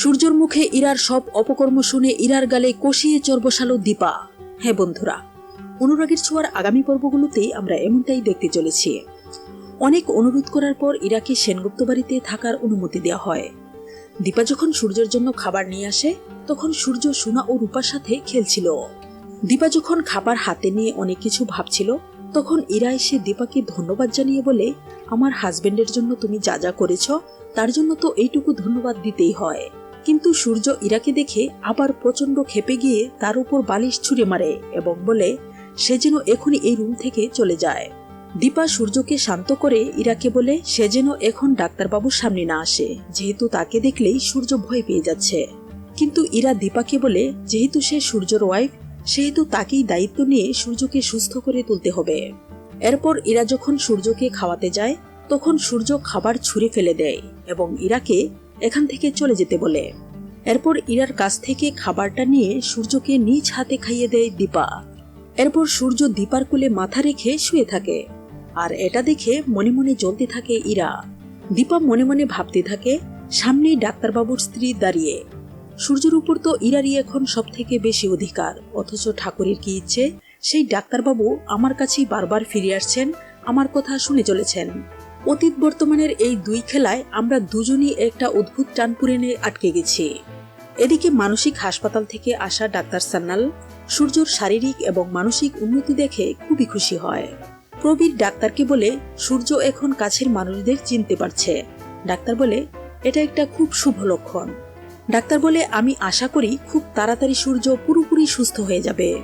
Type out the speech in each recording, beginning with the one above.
সূর্যর মুখে ইরার সব অপকর্ম শুনে ইরার গালে কষিয়ে চর বসালো দীপা। হ্যাঁ বন্ধুরা, অনুরাগের ছোঁয়ার আগামী পর্বগুলোতেই আমরা এমনটাই দেখতে চলেছি। অনেক অনুরোধ করার পর ইরাকে সেনগুপ্ত বাড়িতে থাকার অনুমতি দেওয়া হয়। দীপা যখন সূর্যের জন্য খাবার নিয়ে আসে, তখন সূর্য সোনা ও রূপার সাথে খেলছিল। দীপা যখন খাবার হাতে নিয়ে অনেক কিছু ভাবছিল, তখন ইরা এসে দীপাকে ধন্যবাদ জানিয়ে বলে, আমার হাজবেন্ডের জন্য তুমি যা যা করেছ, তার জন্য তো এইটুকু ধন্যবাদ দিতেই হয়। কিন্তু সূর্য ইরাকে দেখে আবার প্রচণ্ড খেপে গিয়ে তার উপর বালিশ ছুঁড়ে মারে এবং বলে, সে যেন এখনই এই রুম থেকে চলে যায়। দীপা সূর্যকে শান্ত করে ইরাকে বলে, সে যেন এখন ডাক্তারবাবুর সামনে না আসে। যেহেতু তাকে দেখলেই সূর্য ভয় পেয়ে যাচ্ছে। কিন্তু ইরা দীপাকে বলে, যেহেতু সে সূর্যর ওয়াইফ সেহেতু তাকেই দায়িত্ব নিয়ে সূর্যকে সুস্থ করে তুলতে হবে। এরপর ইরা যখন সূর্যকে খাওয়াতে যায়, তখন সূর্য খাবার ছুঁড়ে ফেলে দেয় এবং ইরাকে এখান থেকে চলে যেতে বলে। এরপর ইরার কাছ থেকে খাবারটা নিয়ে সূর্যকে নিজ হাতে খাইয়ে দেয় দীপা। এরপর সূর্য দীপার কোলে মাথা রেখে শুয়ে থাকে। আর এটা দেখে মনে মনে জ্বলতে থাকে ইরা। দীপা মনে মনে ভাবতে থাকে, সামনেই ডাক্তারবাবুর স্ত্রী দাঁড়িয়ে। সূর্যের উপর তো ইরারই এখন সব থেকে বেশি অধিকার, অথচ ঠাকুরের কি ইচ্ছে? সেই ডাক্তারবাবু আমার কাছেই বারবার ফিরে আসছেন, আমার কথা শুনে চলেছেন। অতীত বর্তমানের এই দুই খেলায় আমরা দুজনই একটা অদ্ভুত টানপুরেনে আটকে গেছি। এদিকে মানসিক হাসপাতাল থেকে আসা ডাক্তার সান্নাল সূর্যর শারীরিক এবং মানসিক উন্নতি দেখে খুবই খুশি হয়। প্রবীর ডাক্তারকে বলে, সূর্য এখন কাছের মানুষদের চিনতে পারছে। ডাক্তার বলে, এটা একটা খুব শুভ লক্ষণ। ডাক্তার বলে, আমি আশা করি খুব তাড়াতাড়ি সূর্য পুরোপুরি সুস্থ হয়ে যাবে।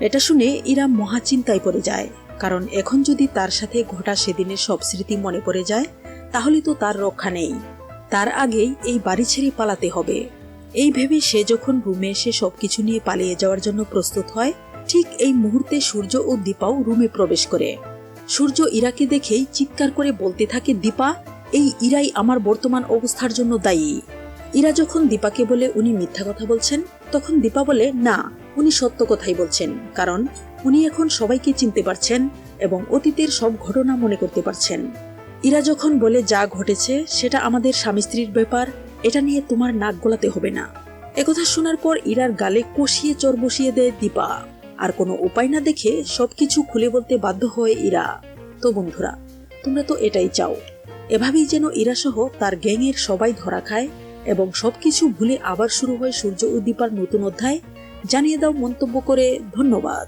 এটা শুনে ইরা মহাচিন্তায় পড়ে যায়। কারণ এখন যদি তার সাথে ঘটা সেদিনের সব স্মৃতি মনে পড়ে যায়, তাহলে তো তার রক্ষা নেই। তার আগেই এই বাড়ি ছেড়ে পালাতে হবে। এই ভেবে সে যখন রুমে এসে সবকিছু নিয়ে পালিয়ে যাওয়ার জন্য প্রস্তুত হয়, ঠিক এই মুহূর্তে সূর্য ও দীপাও রুমে প্রবেশ করে। সূর্য ইরাকে দেখেই চিৎকার করে বলতে থাকে, দীপা, এই ইরাই আমার বর্তমান অবস্থার জন্য দায়ী। ইরা যখন দীপাকে বলে উনি মিথ্যা কথা বলছেন, তখন দীপা বলে, না উনি সত্য কথাই বলছেন, কারণ উনি এখন সবাইকে চিনতে পারছেন এবং অতীতের সব ঘটনা মনে করতে পারছেন। ইরা যখন বলে যা ঘটেছে, সেটা আমাদের স্বামী স্ত্রীর ব্যাপার, এটা নিয়ে তোমার নাক গলাতে হবে না। একথা শোনার পর ইরার গালে কষিয়ে চর বসিয়ে দেয় দীপা। আর কোনো উপায় না দেখে সবকিছু খুলে বলতে বাধ্য হয় ইরা। তো বন্ধুরা, তোমরা তো এটাই চাও। এভাবেই যেন ইরা সহ তার গ্যাংয়ের সবাই ধরা খায় এবং সবকিছু ভুলে আবার শুরু হয় সূর্য ও দীপার নতুন অধ্যায় জানিয়ে দাও মন্তব্য করে ধন্যবাদ।